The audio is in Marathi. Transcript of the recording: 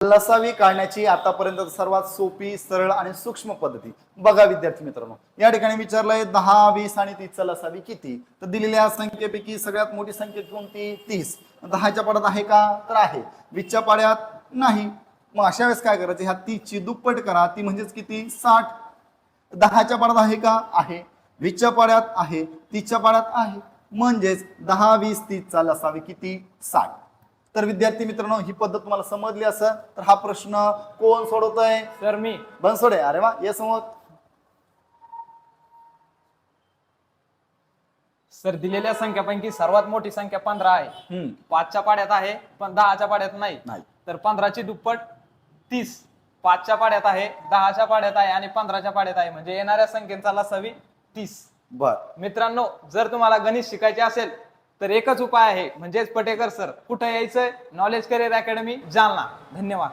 लसावी काढण्याची आतापर्यंत सर्वात सोपी सरळ आणि सूक्ष्म पद्धती. बघा विद्यार्थी मित्रांनो या ठिकाणी विचारलंय दहा वीस आणि तीसचा लसावी किती? तर दिलेल्या संख्येपैकी सगळ्यात मोठी संख्या कोणती? तीस. दहाच्या पाड्यात आहे का? तर आहे. वीसच्या पाड्यात नाही. मग अशा वेळेस काय करायचं? ह्या तीसची दुप्पट करा. ती म्हणजेच किती? साठ. दहाच्या पाड्यात आहे का? आहे. वीसच्या पाड्यात आहे. तीसच्या पाड्यात आहे. म्हणजेच दहा वीस तीसचा लसावी किती? साठ. तर विद्यार्थी मित्रांनो ही पद्धत तुम्हाला समजली असेल तर हा प्रश्न कोण सोडवतोय? सर मी. बनसोडे. अरे वा ये समोर. सर दिलेल्या संख्यापैकी सर्वात मोठी संख्या पंधरा आहे. हम्म. पाचच्या पाड्यात आहे पण दहाच्या पाड्यात नाही. नाही. तर पंधराची दुप्पट तीस. पाचच्या पाड्यात आहे दहाच्या पाड्यात आहे आणि पंधराच्या पाड्यात आहे. म्हणजे येणाऱ्या संख्येचा लसावी तीस. बर. मित्रांनो जर तुम्हाला गणित शिकायचे असेल तर एकच उपाय आहे म्हणजेच पटेकर सर कुठं यायचंय? Knowledge career academy Jalna. धन्यवाद.